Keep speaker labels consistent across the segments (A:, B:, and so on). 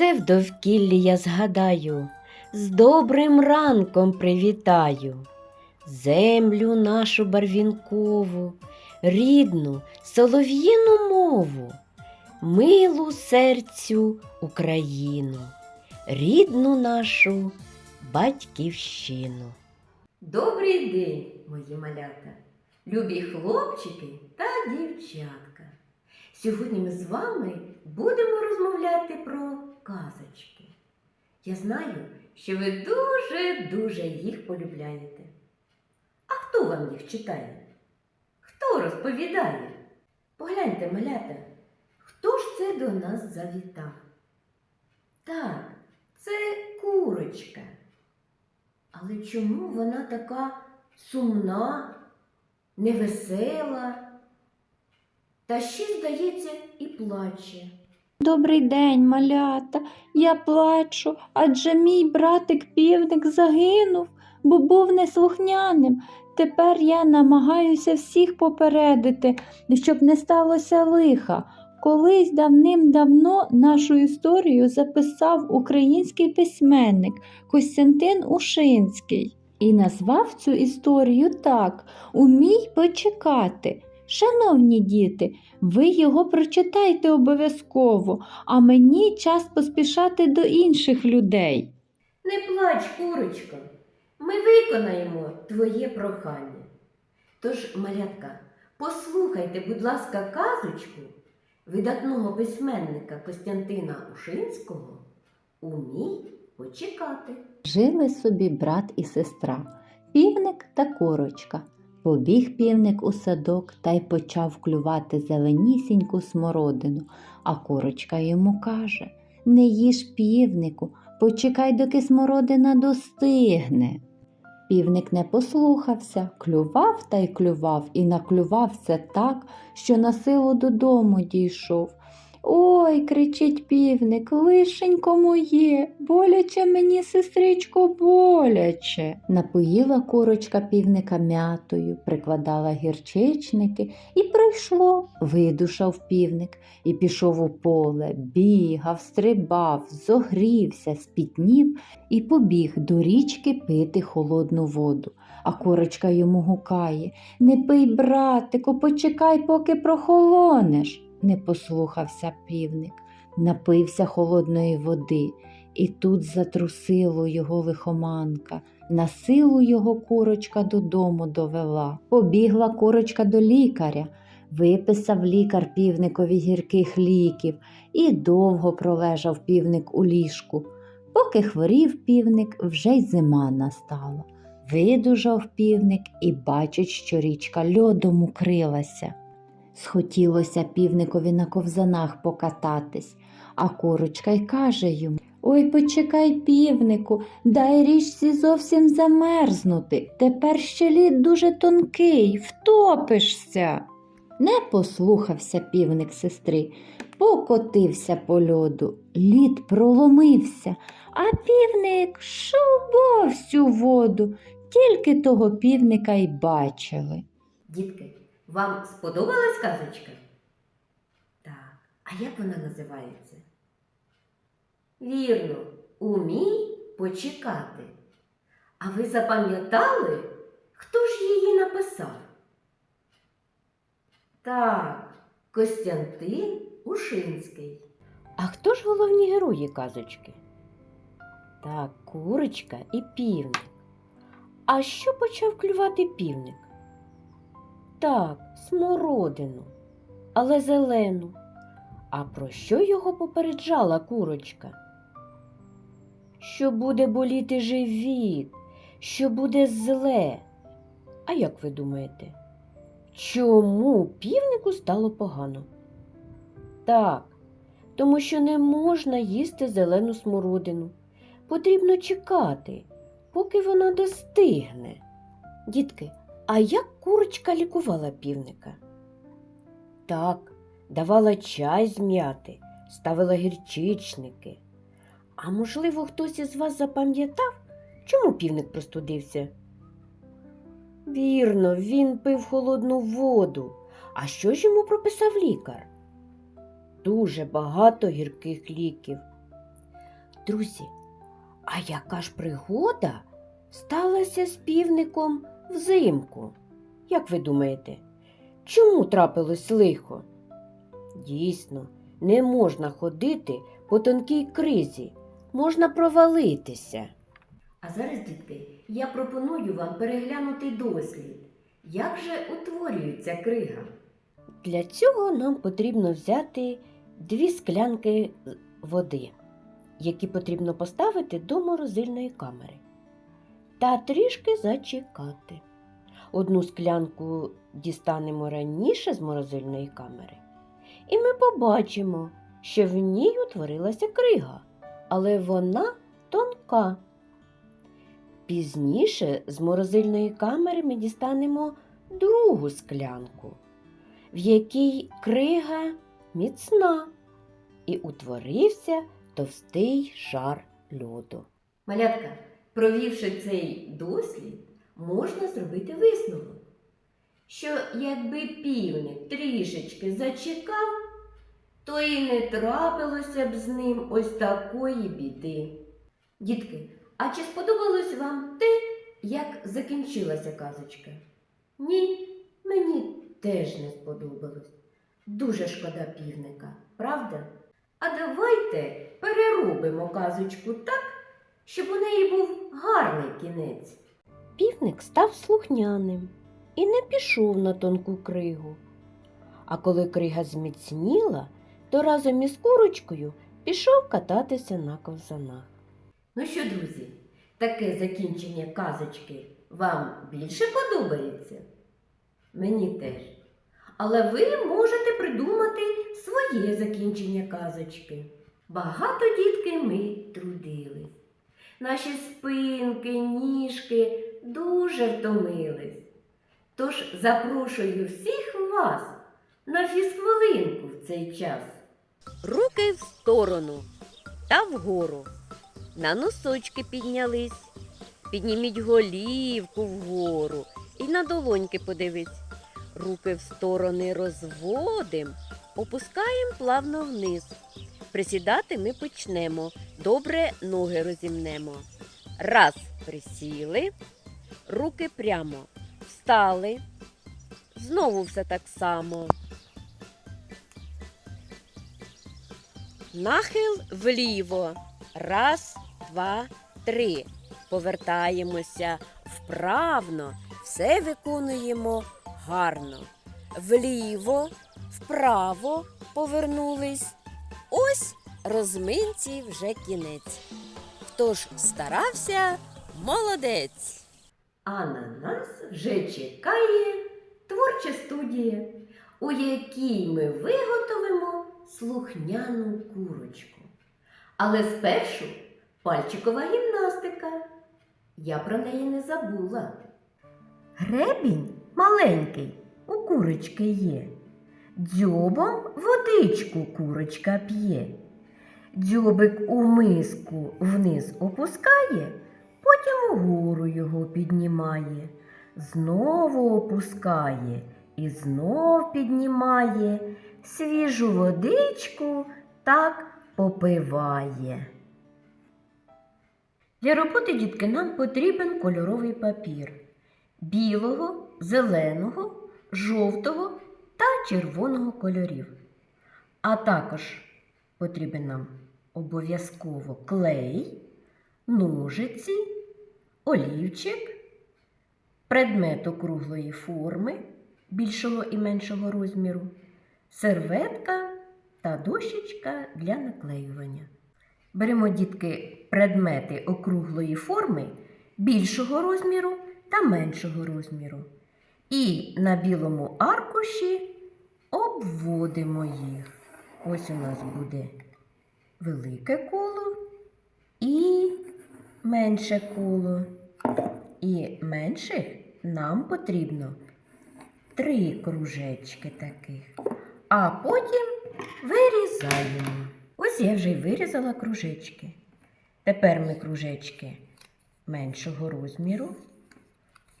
A: Все в довкіллі я згадаю, з добрим ранком привітаю. Землю нашу барвінкову, рідну солов'їну мову, милу серцю Україну, рідну нашу батьківщину. Добрий день, мої малята, любі хлопчики та дівчатка. Сьогодні ми з вами будемо. Я знаю, що ви дуже-дуже їх полюбляєте. А хто вам їх читає? Хто розповідає? Погляньте, малята, хто ж це до нас завітав? Так, це курочка. Але чому вона така сумна, невесела? Та ще, здається, і плаче.
B: Добрий день, малята. Я плачу, адже мій братик півник загинув, бо був неслухняним. Тепер я намагаюся всіх попередити, щоб не сталося лиха. Колись давним-давно нашу історію записав український письменник Костянтин Ушинський і назвав цю історію так Умій почекати. Шановні діти, ви його прочитайте обов'язково, а мені час поспішати до інших людей.
A: Не плач, курочко, ми виконаємо твоє прохання. Тож, малятка, послухайте, будь ласка, казочку видатного письменника Костянтина Ушинського Умій почекати.
B: Жили собі брат і сестра, півник та корочка. Побіг півник у садок та й почав клювати зеленісіньку смородину, а корочка йому каже Не їж півнику, почекай, доки смородина достигне. Півник не послухався, клював та й клював, і наклювався так, що на силу додому дійшов. Ой, кричить півник, лишенько моє, боляче мені, сестричко, боляче. Напоїла курочка півника м'ятою, прикладала гірчичники і пройшло. Видушав півник і пішов у поле, бігав, стрибав, зогрівся, спітнів і побіг до річки пити холодну воду. А курочка йому гукає Не пий, братику, почекай, поки прохолонеш. Не послухався півник, напився холодної води, і тут затрусило його лихоманка. На силу його курочка додому довела. Побігла курочка до лікаря, виписав лікар півникові гірких ліків, і довго пролежав півник у ліжку. Поки хворів півник, вже й зима настала. Видужав півник і бачить, що річка льодом укрилася. Схотілося півникові на ковзанах покататись, а курочка й каже йому Ой, почекай, півнику, дай річці зовсім замерзнути. Тепер ще лід дуже тонкий, втопишся. Не послухався півник сестри, покотився по льоду, лід проломився, а півник шубов всю воду, тільки того півника й бачили.
A: Дітки, вам сподобалась казочка? Так, а як вона називається? Вірно, умій почекати. А ви запам'ятали, хто ж її написав? Так, Костянтин Ушинський. А хто ж головні герої казочки? Так, курочка і півник. А що почав клювати півник? Так, смородину, але зелену. А про що його попереджала курочка? Що буде боліти живіт, що буде зле. А як ви думаєте, чому півнику стало погано? Так, тому що не можна їсти зелену смородину. Потрібно чекати, поки вона достигне. Дітки, а як курочка лікувала півника? Так, давала чай з м'яти, ставила гірчичники. А можливо, хтось із вас запам'ятав, чому півник простудився? Вірно, він пив холодну воду. А що ж йому прописав лікар? Дуже багато гірких ліків. Друзі, а яка ж пригода сталася з півником взимку? Як ви думаєте, чому трапилось лихо? Дійсно, не можна ходити по тонкій кризі, можна провалитися. А зараз, дітки, я пропоную вам переглянути дослід. Як же утворюється крига? Для цього нам потрібно взяти дві склянки води, які потрібно поставити до морозильної камери, та трішки зачекати. Одну склянку дістанемо раніше з морозильної камери, і ми побачимо, що в ній утворилася крига, але вона тонка. Пізніше з морозильної камери ми дістанемо другу склянку, в якій крига міцна, і утворився товстий шар льоду. Малятка, провівши цей дослід, можна зробити висновок, що якби півник трішечки зачекав, то і не трапилося б з ним ось такої біди. Дітки, а чи сподобалось вам те, як закінчилася казочка? Ні, мені теж не сподобалось. Дуже шкода півника, правда? А давайте переробимо казочку так, щоб у неї був гарний кінець. Півник став слухняним і не пішов на тонку кригу. А коли крига зміцніла, то разом із курочкою пішов кататися на ковзанах. Ну що, друзі, таке закінчення казочки вам більше подобається? Мені теж. Але ви можете придумати своє закінчення казочки. Багато дітки ми трудились. Наші спинки, ніжки дуже втомились. Тож запрошую всіх вас на фізхвилинку в цей час. Руки в сторону та вгору. На носочки піднялись. Підніміть голівку вгору і на долоньки подивись. Руки в сторони розводим, опускаємо плавно вниз. Присідати ми почнемо. Добре ноги розімнемо. Раз, присіли, руки прямо. Встали. Знову все так само. Нахил вліво. Раз, два, три. Повертаємося вправно. Все виконуємо гарно. Вліво, вправо повернулись. Ось розминці вже кінець. Хто ж старався, молодець. А на нас вже чекає творча студія, у якій ми виготовимо слухняну курочку. Але спершу пальчикова гімнастика. Я про неї не забула. Гребінь маленький у курочки є. Дзьобом водичку курочка п'є. Дзьобик у миску вниз опускає, потім угору його піднімає, знову опускає і знов піднімає, свіжу водичку так попиває. Для роботи, дітки, нам потрібен кольоровий папір білого, зеленого, жовтого та червоного кольорів. А також потрібен нам обов'язково клей, ножиці, олівчик, предмет округлої форми більшого і меншого розміру, серветка та дощечка для наклеювання. Беремо, дітки, предмети округлої форми більшого розміру та меншого розміру. І на білому аркуші обводимо їх. Ось у нас буде велике коло і менше коло. І менших нам потрібно три кружечки таких. А потім вирізаємо. Ось я вже й вирізала кружечки. Тепер ми кружечки меншого розміру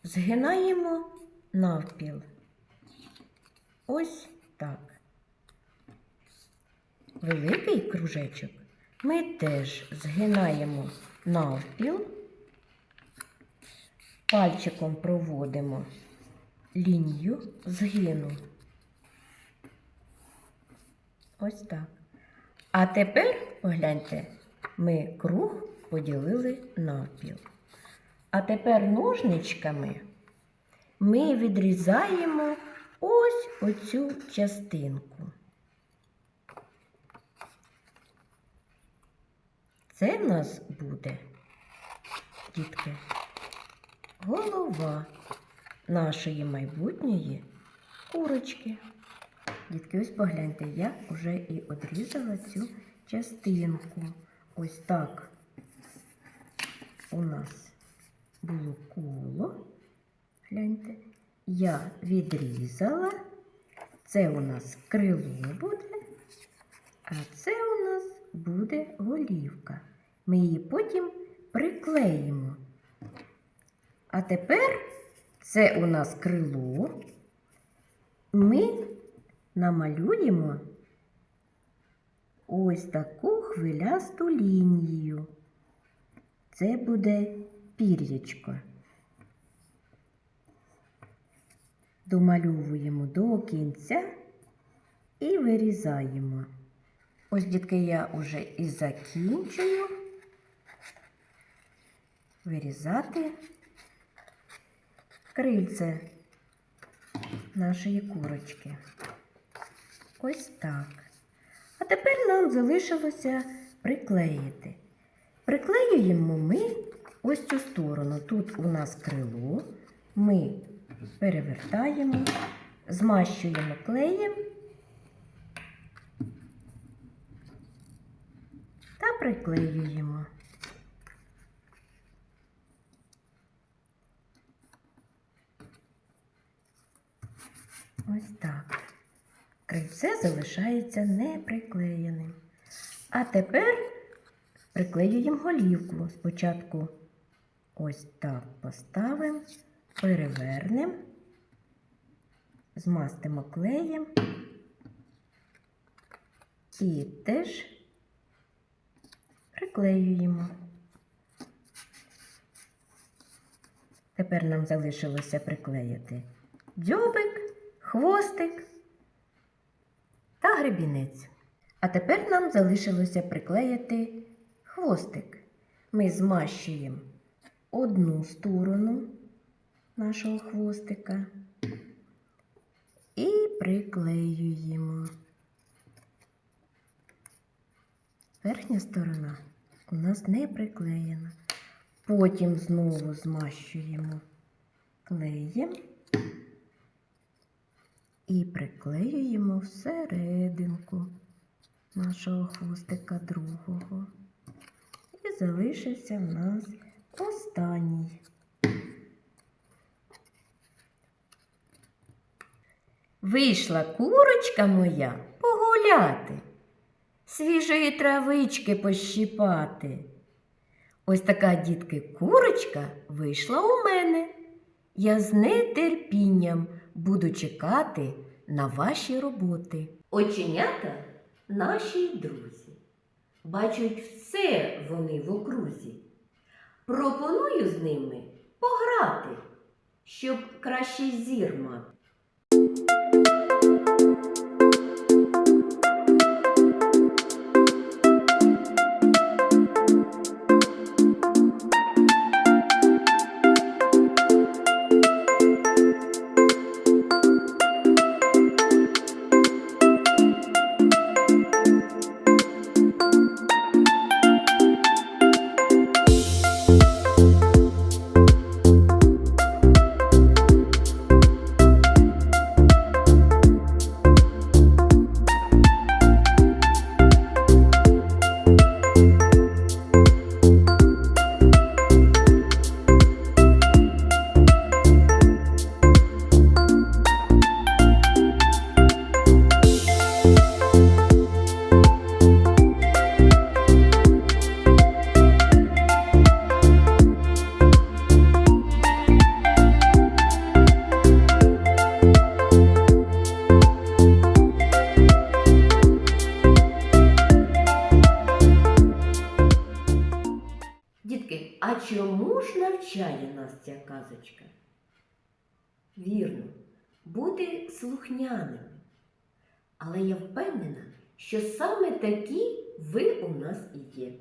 A: згинаємо навпіл. Ось так. Великий кружечок ми теж згинаємо навпіл, пальчиком проводимо лінію згину. Ось так. А тепер, погляньте, ми круг поділили навпіл. А тепер ножничками ми відрізаємо ось оцю частинку. Це в нас буде, дітки, голова нашої майбутньої курочки. Дітки, ось погляньте, я вже і одрізала цю частинку. Ось так у нас було коло. Гляньте, я відрізала. Це у нас крило буде, а це у нас буде голівка. Ми її потім приклеїмо. А тепер це у нас крило. Ми намалюємо ось таку хвилясту лінію. Це буде пір'ячко. Домальовуємо до кінця і вирізаємо. Ось, дітки, я вже і закінчую вирізати крильце нашої курочки. Ось так. А тепер нам залишилося приклеїти. Приклеюємо ми ось цю сторону. Тут у нас крило. Ми перевертаємо, змащуємо клеєм та приклеюємо. Ось так. Крильце залишається неприклеєним. А тепер приклеюємо голівку. Спочатку ось так поставимо, перевернемо, змастимо клеєм і теж приклеюємо. Тепер нам залишилося приклеїти дзьобик, хвостик та гребінець. А тепер нам залишилося приклеїти хвостик. Ми змащуємо одну сторону нашого хвостика і приклеюємо. Верхня сторона у нас не приклеєна. Потім знову змащуємо клеєм і приклеюємо всерединку нашого хвостика другого. І залишився в нас останній. Вийшла курочка моя погуляти, свіжої травички пощипати. Ось така дітки курочка вийшла у мене. Я з нетерпінням буду чекати на ваші роботи. Оченята наші друзі. Бачать все вони в окрузі. Пропоную з ними пограти, щоб кращий зір мати. Навчає нас ця казочка? Вірно, бути слухняними. Але я впевнена, що саме такі ви у нас і є.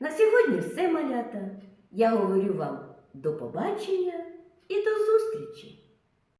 A: На сьогодні все, малята. Я говорю вам до побачення і до зустрічі!